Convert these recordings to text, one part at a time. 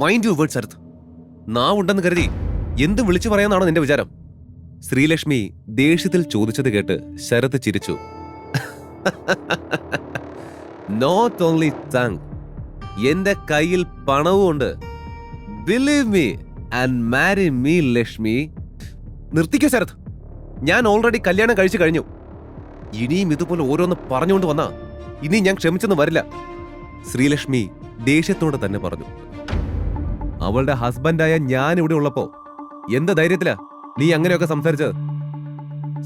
Mind you word Sarath നാവുണ്ടെന്ന് കരുതി എന്തും വിളിച്ചു പറയാന്നാണോ നിന്റെ വിചാരം? ശ്രീലക്ഷ്മി ദേഷ്യത്തിൽ ചോദിച്ചത് കേട്ട് ശരത് ചിരിച്ചു. നോട്ട് ഓൺലി താങ്ക് എന്റെ കയ്യിൽ പണവും ഉണ്ട്. Believe me and marry me Lakshmi നിർത്തിക്കോ ശരത്. ഞാൻ ഓൾറെഡി കല്യാണം കഴിച്ചു കഴിഞ്ഞു. ഇനിയും ഇതുപോലെ ഓരോന്ന് പറഞ്ഞുകൊണ്ട് വന്നാ ഇനി ഞാൻ ക്ഷമിച്ചെന്ന് വരില്ല. ശ്രീലക്ഷ്മി ദേഷ്യത്തോടെ തന്നെ പറഞ്ഞു. അവളുടെ ഹസ്ബൻഡായ ഞാൻ ഇവിടെ ഉള്ളപ്പോ എന്ത് ധൈര്യത്തിലാ നീ അങ്ങനെയൊക്കെ സംസാരിച്ചത്?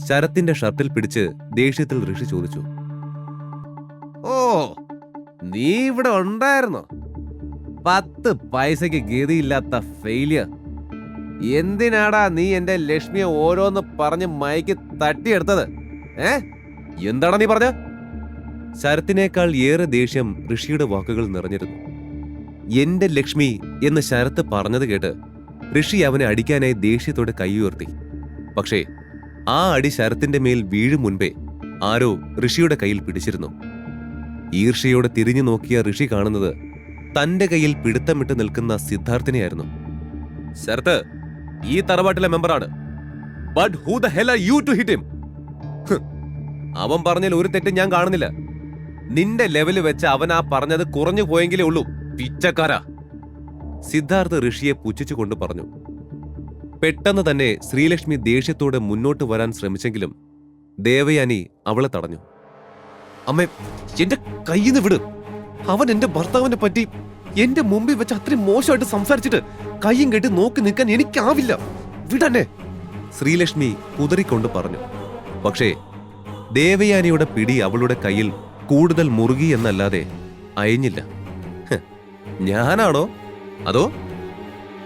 ശരത്തിന്റെ ഷർട്ടിൽ പിടിച്ച് ദേഷ്യത്തിൽ ഋഷി ചോദിച്ചു. ഓ നീ ഇവിടെ ഉണ്ടായിരുന്നോ? പത്ത് പൈസയ്ക്ക് ഗതിയില്ലാത്ത ഫെയിലിയർ എന്തിനാടാ നീ എന്റെ ലക്ഷ്മിയെ ഓരോന്ന് പറഞ്ഞ് മയക്ക് തട്ടിയെടുത്തത്? ഏ? എന്താടാ നീ പറഞ്ഞ? ശരത്തിനേക്കാൾ ഏറെ ദേഷ്യം ഋഷിയുടെ വാക്കുകൾ നിറഞ്ഞിരുന്നു. എന്റെ ലക്ഷ്മി എന്ന് ശരത്ത് പറഞ്ഞത് കേട്ട് ഋഷി അവനെ അടിക്കാനായി ദേഷ്യത്തോടെ കൈയുയർത്തി. പക്ഷേ ആ അടി ശരത്തിന്റെ മേൽ വീഴും മുൻപേ ആരോ ഋഷിയുടെ കയ്യിൽ പിടിച്ചിരുന്നു. ഈർഷയോടെ തിരിഞ്ഞു നോക്കിയ ഋഷി കാണുന്നത് തന്റെ കയ്യിൽ പിടുത്തമിട്ട് നിൽക്കുന്ന സിദ്ധാർത്ഥിനെയായിരുന്നു. ശരത്ത് ഈ തറവാട്ടിലെ മെമ്പറാണ്. But who the hell are you to hit him അവൻ പറഞ്ഞതിൽ ഒരു തെറ്റും ഞാൻ കാണുന്നില്ല. നിന്റെ ലെവൽ വെച്ച് അവൻ ആ പറഞ്ഞത് കുറഞ്ഞു പോയെങ്കിലേ ഉള്ളൂ. പിച്ചക്കാരാ. സിദ്ധാർത്ഥ് ഋഷിയെ പുച്ഛിച്ചുകൊണ്ട് പറഞ്ഞു പെട്ടെന്ന് തന്നെ ശ്രീലക്ഷ്മി ദേഷ്യത്തോടെ മുന്നോട്ട് വരാൻ ശ്രമിച്ചെങ്കിലും ദേവയാനി അവളെ തടഞ്ഞു. അമ്മേ എന്റെ കയ്യിൽ നിന്ന് വിട്. അവൻ എന്റെ ഭർത്താവിനെ പറ്റി എന്റെ മുമ്പിൽ വെച്ച് അത്രയും മോശമായിട്ട് സംസാരിച്ചിട്ട് കയ്യും കെട്ടി നോക്കി നിൽക്കാൻ എനിക്കാവില്ല. വിടന്നെ ശ്രീലക്ഷ്മി കുതറിക്കൊണ്ട് പറഞ്ഞു പക്ഷേ ദേവയാനിയുടെ പിടി അവളുടെ കയ്യിൽ കൂടുതൽ മുറുകി എന്നല്ലാതെ അയഞ്ഞില്ല. ഞാനാണോ? അതോ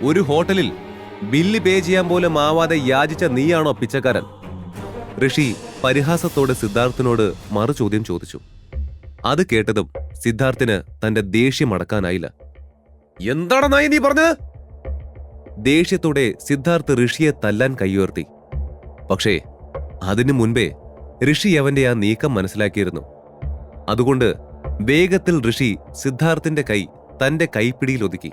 ഒരു ഹോട്ടലിൽ ബില്ല് പേ ചെയ്യാൻ പോലും ആവാതെ യാചിച്ച നീയാണോ പിച്ചക്കാരൻ? ഋഷി പരിഹാസത്തോടെ സിദ്ധാർത്ഥിനോട് മറു ചോദ്യം ചോദിച്ചു. അത് കേട്ടതും സിദ്ധാർത്ഥിന് തന്റെ ദേഷ്യം അടക്കാനായില്ല. എന്താണ് നായി നീ പറഞ്ഞത്? ദേഷ്യത്തോടെ സിദ്ധാർത്ഥ് ഋഷിയെ തല്ലാൻ കൈയുയർത്തി. പക്ഷേ അതിനു മുൻപേ ഋഷി അവന്റെ ആ നീക്കം മനസ്സിലാക്കിയിരുന്നു. അതുകൊണ്ട് വേഗത്തിൽ ഋഷി സിദ്ധാർത്ഥിന്റെ കൈ തന്റെ കൈപ്പിടിയിൽ ഒതുക്കി.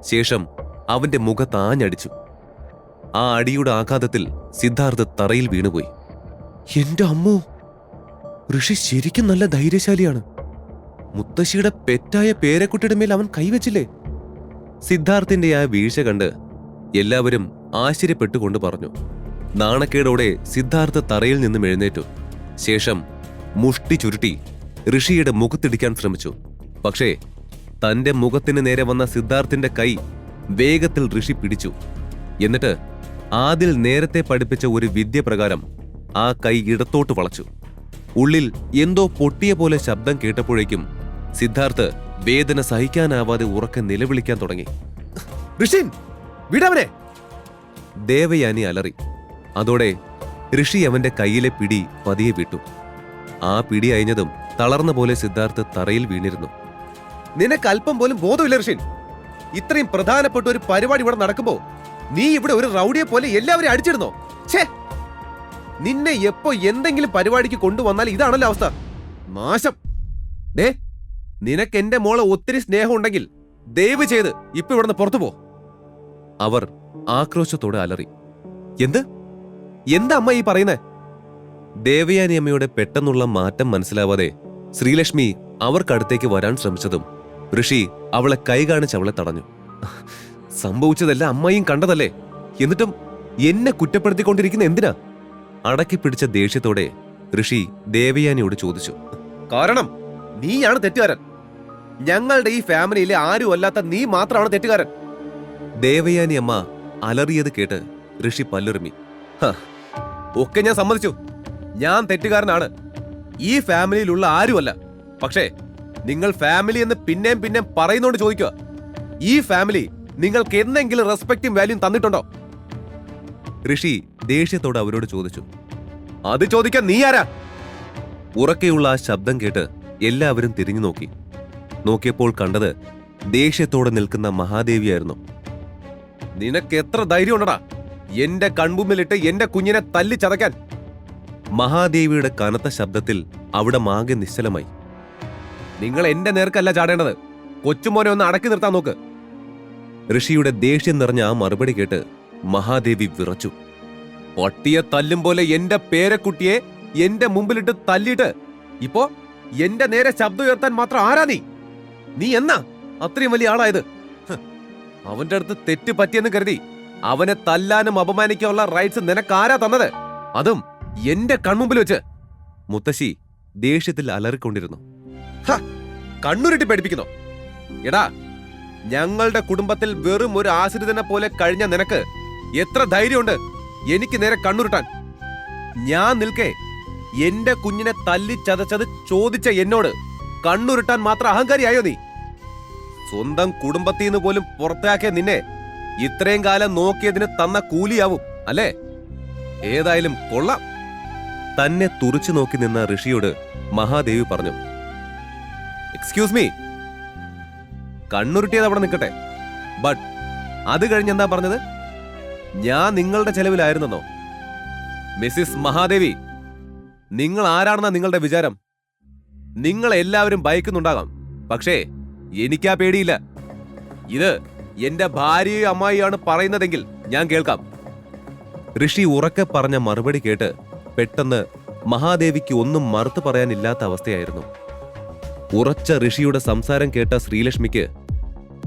ശേഷം അവന്റെ മുഖത്താഞ്ഞടിച്ചു ആ അടിയുടെ ആഘാതത്തിൽ സിദ്ധാർത്ഥ് തറയിൽ വീണുപോയി. എന്റെ അമ്മോ ഋഷി ശരിക്കും നല്ല ധൈര്യശാലിയാണ്. മുത്തശ്ശിയുടെ പെറ്റായ പേരക്കുട്ടിയുടെ മേൽ അവൻ കൈവച്ചില്ലേ? സിദ്ധാർത്ഥിന്റെ ആ വീഴ്ച കണ്ട് എല്ലാവരും ആശ്ചര്യപ്പെട്ടുകൊണ്ട് പറഞ്ഞു. നാണക്കേടോടെ സിദ്ധാർത്ഥ തറയിൽ നിന്നും എഴുന്നേറ്റു. ശേഷം മുഷ്ടി ചുരുട്ടി ഋഷിയുടെ മുഖത്തിടിക്കാൻ ശ്രമിച്ചു. പക്ഷേ തന്റെ മുഖത്തിന് നേരെ വന്ന സിദ്ധാർത്ഥിന്റെ കൈ വേഗത്തിൽ ഋഷി പിടിച്ചു. എന്നിട്ട് ആദിൽ നേരത്തെ പഠിപ്പിച്ച ഒരു വിദ്യ പ്രകാരം ആ കൈ ഇടത്തോട്ട് വളച്ചു. ഉള്ളിൽ എന്തോ പൊട്ടിയ പോലെ ശബ്ദം കേട്ടപ്പോഴേക്കും സിദ്ധാർത്ഥ് വേദന സഹിക്കാനാവാതെ ഉറക്കെ നിലവിളിക്കാൻ തുടങ്ങി. ഋഷിൻ വിടവനെ ദേവയാനി അലറി. അതോടെ ഋഷി അവന്റെ കയ്യിലെ പിടി പതിയെ വിട്ടു. ആ പിടി അയഞ്ഞതും തളർന്ന പോലെ സിദ്ധാർത്ഥ് തറയിൽ വീണിരുന്നു. നിനക്ക് അല്പം പോലും ബോധമില്ല ഋഷിൻ ഇത്രയും പ്രധാനപ്പെട്ട ഒരു പരിപാടി ഇവിടെ നടക്കുമ്പോ നീ ഇവിടെ ഒരു റൗഡിയെ പോലെ എല്ലാവരും അടിച്ചിരുന്നോ ഛേ! നിന്നെ എപ്പോ എന്തെങ്കിലും പരിപാടിക്ക് കൊണ്ടുവന്നാൽ ഇതാണല്ലോ അവസ്ഥ. നാശം. ഡേ നിനക്ക് എന്റെ മോളെ ഒത്തിരി സ്നേഹം ഉണ്ടെങ്കിൽ ദയവ് ചെയ്ത് ഇപ്പൊ ഇവിടുന്ന് പുറത്തു പോ. അവർ ആക്രോശത്തോടെ അലറി. എന്ത്? എന്താ അമ്മ ഈ പറയുന്നേ? ദേവയാനി അമ്മയുടെ പെട്ടെന്നുള്ള മാറ്റം മനസ്സിലാവാതെ ശ്രീലക്ഷ്മി അവർക്കടുത്തേക്ക് വരാൻ ശ്രമിച്ചതും ഋഷി അവളെ കൈ കാണിച്ച് അവളെ തടഞ്ഞു. സംഭവിച്ചതെല്ലാം അമ്മയും കണ്ടതല്ലേ? എന്നിട്ടും എന്നെ കുറ്റപ്പെടുത്തിക്കൊണ്ടിരിക്കുന്ന എന്തിനാ? അടക്കി പിടിച്ച ദേഷ്യത്തോടെ ഋഷി ദേവയാനിയോട് ചോദിച്ചു. കാരണം നീയാണ് തെറ്റുകാരൻ. ഞങ്ങളുടെ ഈ ഫാമിലിയിലെ ആരും അല്ലാത്ത നീ മാത്രമാണ് തെറ്റുകാരൻ. ദേവയാനി അമ്മ അലറിയത് കേട്ട് ഋഷി പല്ലുറുമി. "ഹ, ഒക്കെ ഞാൻ സമ്മതിച്ചു. ഞാൻ തെറ്റുകാരനാണ്. ഈ ഫാമിലിയിലുള്ള ആരുമല്ല. പക്ഷേ നിങ്ങൾ ഫാമിലി എന്ന് പിന്നെയും പിന്നെയും പറയുന്നോണ്ട് ചോദിക്കുക. ഈ ഫാമിലി നിങ്ങൾക്ക് എന്തെങ്കിലും റെസ്പെക്റ്റും വാല്യൂം തന്നിട്ടുണ്ടോ? ഋഷി ദേഷ്യത്തോട് അവരോട് ചോദിച്ചു. അത് ചോദിക്കാൻ നീ ആരാ? ഉറക്കെയുള്ള ആ ശബ്ദം കേട്ട് എല്ലാവരും തിരിഞ്ഞു നോക്കി. നോക്കിയപ്പോൾ കണ്ടത് ദേഷ്യത്തോടെ നിൽക്കുന്ന മഹാദേവിയായിരുന്നു. നിനക്ക് എത്ര ധൈര്യം ഉണ്ടടാ? എന്റെ കൺമുമ്പിലിട്ട് എന്റെ കുഞ്ഞിനെ തല്ലി ചതയ്ക്കാൻ. മഹാദേവിയുടെ കനത്ത ശബ്ദത്തിൽ അവിടെ മാകെ നിശ്ചലമായി. നിങ്ങൾ എന്റെ നേർക്കല്ല ചാടേണ്ടത്. കൊച്ചുമോനെ ഒന്ന് അടക്കി നിർത്താൻ നോക്ക്. ഋഷിയുടെ ദേഷ്യം നിറഞ്ഞ ആ മറുപടി കേട്ട് മഹാദേവി വിറച്ചു. പട്ടിയെ തല്ലും പോലെ എന്റെ പേരക്കുട്ടിയെ എന്റെ മുമ്പിലിട്ട് തല്ലിയിട്ട് ഇപ്പോ എന്റെ നേരെ ശബ്ദം ഉയർത്താൻ മാത്രം ആരാ നീ? നീ എന്നാ? അത്രയും വലിയ ആളായത്? അവന്റെ അടുത്ത് തെറ്റ് പറ്റിയെന്ന് കരുതി അവനെ തല്ലാനും അപമാനിക്കാനുള്ള റൈറ്റ്സ് നിനക്കാരാ തന്നത്? അതും എന്റെ കൺമുമ്പിൽ വെച്ച്. മുത്തശ്ശി ദേഷ്യത്തിൽ അലറിക്കൊണ്ടിരുന്നു. കണ്ണുരുട്ടി പഠിപ്പിക്കുന്നു എടാ ഞങ്ങളുടെ കുടുംബത്തിൽ വെറും ഒരു ആശ്രിതനെ പോലെ കഴിഞ്ഞ നിനക്ക് എത്ര ധൈര്യമുണ്ട് എനിക്ക് നേരെ കണ്ണുരുട്ടാൻ. ഞാൻ നിൽക്കേ എന്റെ കുഞ്ഞിനെ തല്ലി ചതച്ചത് ചോദിച്ച എന്നോട് കണ്ണുരുട്ടാൻ മാത്രം അഹങ്കാരിയായോ നീ? സ്വന്തം കുടുംബത്തിൽ നിന്ന് പോലും പുറത്താക്കിയ നിന്നെ ഇത്രയും കാലം നോക്കിയതിന് തന്ന കൂലിയാവും അല്ലേ? ഏതായാലും കൊള്ളാം. തന്നെ തുറച്ചു നോക്കി നിന്ന ഋഷിയോട് മഹാദേവി പറഞ്ഞു എക്സ്ക്യൂസ് മീ കണ്ണുരുട്ടിയത് അവിടെ നിൽക്കട്ടെ. ബട്ട് അത് കഴിഞ്ഞ് എന്താ പറഞ്ഞത്? ഞാൻ നിങ്ങളുടെ ചെലവിലായിരുന്നെന്നോ മിസ്സിസ് മഹാദേവി നിങ്ങൾ ആരാണെന്നാ നിങ്ങളുടെ വിചാരം? നിങ്ങൾ എല്ലാവരും ഭയക്കുന്നുണ്ടാകാം. പക്ഷേ എനിക്കാ പേടിയില്ല. ഇത് എന്റെ ഭാര്യയും അമ്മായിയാണ് പറയുന്നതെങ്കിൽ ഞാൻ കേൾക്കാം. ഋഷി ഉറക്കെ പറഞ്ഞ മറുപടി കേട്ട് പെട്ടെന്ന് മഹാദേവിക്ക് ഒന്നും മറുത്തു പറയാനില്ലാത്ത അവസ്ഥയായിരുന്നു. ഉറച്ച ഋഷിയുടെ സംസാരം കേട്ട ശ്രീലക്ഷ്മിക്ക്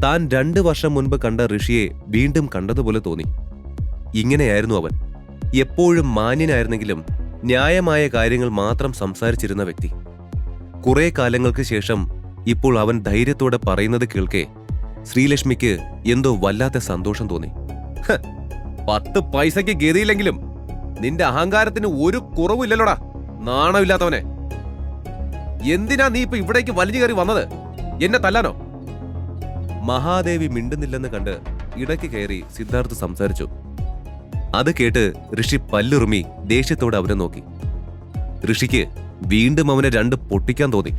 താൻ രണ്ടു വർഷം മുൻപ് കണ്ട ഋഷിയെ വീണ്ടും കണ്ടതുപോലെ തോന്നി. ഇങ്ങനെയായിരുന്നു അവൻ. എപ്പോഴും മാന്യനായിരുന്നെങ്കിലും ന്യായമായ കാര്യങ്ങൾ മാത്രം സംസാരിച്ചിരുന്ന വ്യക്തി. കുറേ കാലങ്ങൾക്ക് ശേഷം ഇപ്പോൾ അവൻ ധൈര്യത്തോടെ പറയുന്നത് കേൾക്കെ ശ്രീലക്ഷ്മിക്ക് എന്തോ വല്ലാത്ത സന്തോഷം തോന്നി. പത്ത് പൈസയ്ക്ക് ഗതിയില്ലെങ്കിലും നിന്റെ അഹങ്കാരത്തിന് ഒരു കുറവില്ലല്ലോടാ നാണമില്ലാത്തവനെ. എന്തിനാ നീ ഇപ്പൊ ഇവിടേക്ക് വലിഞ്ഞു കയറി വന്നത്? എന്നെ തല്ലാനോ? മഹാദേവി മിണ്ടുന്നില്ലെന്ന് കണ്ട് ഇടയ്ക്ക് കയറി സിദ്ധാർത്ഥ് സംസാരിച്ചു. അത് കേട്ട് ഋഷി പല്ലുറുമി ദേഷ്യത്തോടെ അവനെ നോക്കി. ഋഷിക്ക് വീണ്ടും അവനെ രണ്ട് പൊട്ടിക്കാൻ തോന്നി.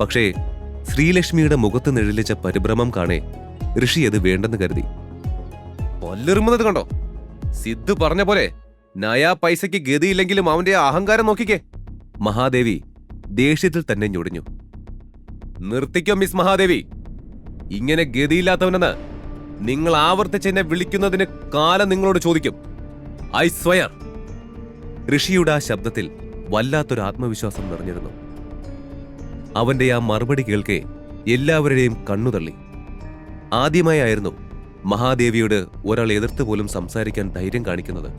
പക്ഷേ ശ്രീലക്ഷ്മിയുടെ മുഖത്ത് നിഴലിച്ച പരിഭ്രമം കാണേ ഋഷി അത് വേണ്ടെന്ന് കരുതി. പല്ലുറുമുന്നത് കണ്ടോ? സിദ്ധു പറഞ്ഞ പോലെ നയാ പൈസയ്ക്ക് ഗതിയില്ലെങ്കിലും അവന്റെ അഹങ്കാരം നോക്കിക്കേ. മഹാദേവി ദേഷ്യത്തിൽ തന്നെ ഞൊടിഞ്ഞു. നിർത്തിക്കോ മിസ് മഹാദേവി. ഇങ്ങനെ ഗതിയില്ലാത്തവനെന്ന് നിങ്ങൾ ആവർത്തിച്ച് എന്നെ വിളിക്കുന്നതിന് കാലം നിങ്ങളോട് ചോദിക്കും. I swear. ഋഷിയുടെ ആ ശബ്ദത്തിൽ വല്ലാത്തൊരു ആത്മവിശ്വാസം നിറഞ്ഞിരുന്നു. അവന്റെ ആ മറുപടി കേൾക്കെ എല്ലാവരുടെയും കണ്ണുതള്ളി ആദ്യമായായിരുന്നു മഹാദേവിയോട് ഒരാൾ എതിർത്ത് പോലും സംസാരിക്കാൻ ധൈര്യം കാണിക്കുന്നത്.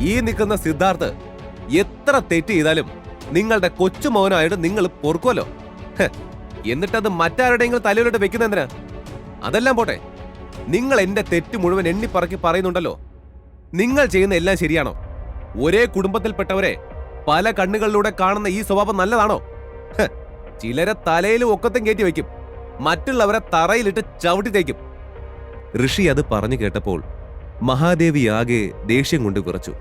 ഈ നിൽക്കുന്ന സിദ്ധാർത്ഥ് എത്ര തെറ്റ് ചെയ്താലും നിങ്ങളുടെ കൊച്ചുമോനായിട്ട് നിങ്ങൾ പൊറുക്കുമല്ലോ എന്നിട്ടത് മറ്റാരുടെയെങ്കിലും തലയിലോട്ട് വെക്കുന്നതിനാ അതെല്ലാം പോട്ടെ. നിങ്ങൾ എന്റെ തെറ്റ് മുഴുവൻ എണ്ണിപ്പറക്കി പറയുന്നുണ്ടല്ലോ. നിങ്ങൾ ചെയ്യുന്ന എല്ലാം ശരിയാണോ? ഒരേ കുടുംബത്തിൽപ്പെട്ടവരെ പല കണ്ണുകളിലൂടെ കാണുന്ന ഈ സ്വഭാവം നല്ലതാണോ? ചിലരെ തലയിലും ഒക്കത്തും കയറ്റി വയ്ക്കും. മറ്റുള്ളവരെ തറയിലിട്ട് ചവിട്ടി തേക്കും. ഋഷി അത് പറഞ്ഞു കേട്ടപ്പോൾ മഹാദേവി ആകെ ദേഷ്യം കൊണ്ട് വിറച്ചു.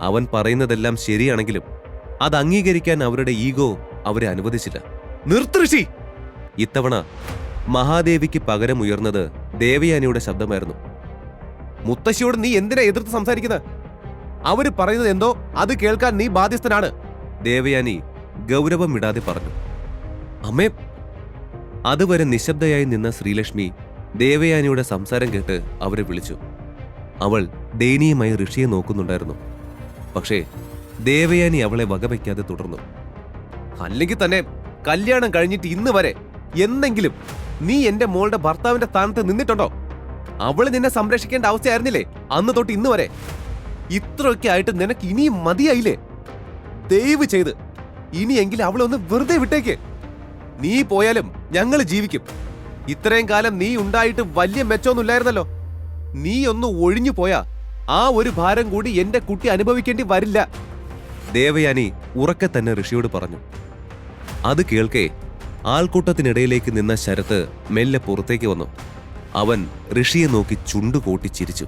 അവൻ പറയുന്നതെല്ലാം ശരിയാണെങ്കിലും അത് അംഗീകരിക്കാൻ അവരുടെ ഈഗോ അവരെ അനുവദിച്ചില്ല. നിർത്തൃഷി ഇത്തവണ മഹാദേവിക്ക് പകരം ഉയർന്നത് ദേവയാനിയുടെ ശബ്ദമായിരുന്നു. മുത്തശ്ശിയോട് നീ എന്തിനാ എതിർത്ത് സംസാരിക്കുന്നത് അവർ പറയുന്നത് എന്തോ അത് കേൾക്കാൻ നീ ബാധ്യസ്ഥനാണ്. ദേവയാനി ഗൗരവം വിടാതെ പറഞ്ഞു. അമ്മേ അതുവരെ നിശബ്ദയായി നിന്ന ശ്രീലക്ഷ്മി ദേവയാനിയുടെ സംസാരം കേട്ട് അവരെ വിളിച്ചു. അവൾ ദയനീയമായി ഋഷിയെ നോക്കുന്നുണ്ടായിരുന്നു. പക്ഷേ ദേവയാനി അവളെ വകവയ്ക്കാതെ തുടർന്നു. അല്ലെങ്കിൽ തന്നെ കല്യാണം കഴിഞ്ഞിട്ട് ഇന്ന് വരെ എന്നെങ്കിലും നീ എന്റെ മോളുടെ ഭർത്താവിന്റെ സ്ഥാനത്ത് നിന്നിട്ടുണ്ടോ? അവൾ നിന്നെ സംരക്ഷിക്കേണ്ട അവസ്ഥയായിരുന്നില്ലേ? അന്ന് തൊട്ട് ഇന്ന് വരെ. ഇത്രയൊക്കെ ആയിട്ട് നിനക്ക് ഇനിയും മതിയായില്ലേ? ദയവ് ചെയ്ത് ഇനിയെങ്കിലും അവളെ ഒന്ന് വെറുതെ വിട്ടേക്ക്. നീ പോയാലും ഞങ്ങൾ ജീവിക്കും. ഇത്രയും കാലം നീ ഉണ്ടായിട്ട് വലിയ മെച്ചമൊന്നുമില്ലായിരുന്നല്ലോ. നീ ഒന്ന് ഒഴിഞ്ഞു പോയാ ആ ഒരു ഭാരം കൂടി എന്റെ കുട്ടി അനുഭവിക്കേണ്ടി വരില്ല. ദേവയാനി ഉറക്കെ തന്നെ ഋഷിയോട് പറഞ്ഞു അത് കേൾക്കേ ആൾക്കൂട്ടത്തിനിടയിലേക്ക് നിന്ന ശരത്ത് മെല്ലെ പുറത്തേക്ക് വന്നു. അവൻ ഋഷിയെ നോക്കി ചുണ്ടു കൂട്ടിച്ചിരിച്ചു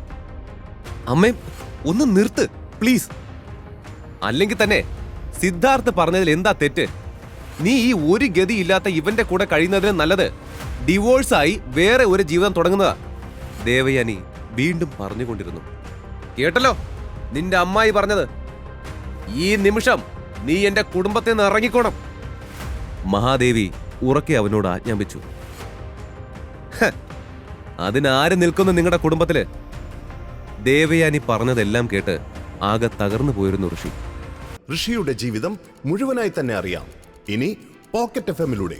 അമ്മേ ഒന്ന് നിർത്ത് പ്ലീസ്. അല്ലെങ്കിൽ തന്നെ സിദ്ധാർത്ഥ് പറഞ്ഞതിൽ എന്താ തെറ്റ്? നീ ഈ ഒരു ഗതി ഇല്ലാത്ത ഇവന്റെ കൂടെ കഴിയുന്നതിന് നല്ലത് ഡിവോഴ്സായി വേറെ ഒരു ജീവിതം തുടങ്ങുന്നതാ. ദേവയാനി വീണ്ടും പറഞ്ഞുകൊണ്ടിരുന്നു. കേട്ടല്ലോ നിന്റെ അമ്മായി പറഞ്ഞത് ഈ നിമിഷം നീ എന്റെ കുടുംബത്തിൽ നിന്ന് ഇറങ്ങിക്കോണം. മഹാദേവി ഉറക്കെ അവനോട് ആജ്ഞാപിച്ചു. "ഹ്, അതിനാര് നിൽക്കുന്നു നിങ്ങളുടെ കുടുംബത്തിൽ? ദേവയാനി പറഞ്ഞതെല്ലാം കേട്ട് ആകെ തകർന്നു പോയിരുന്നു ഋഷി. ഋഷിയുടെ ജീവിതം മുഴുവനായി തന്നെ അറിയാം. ഇനി പോക്കറ്റ് എഫ് എമ്മിലൂടെ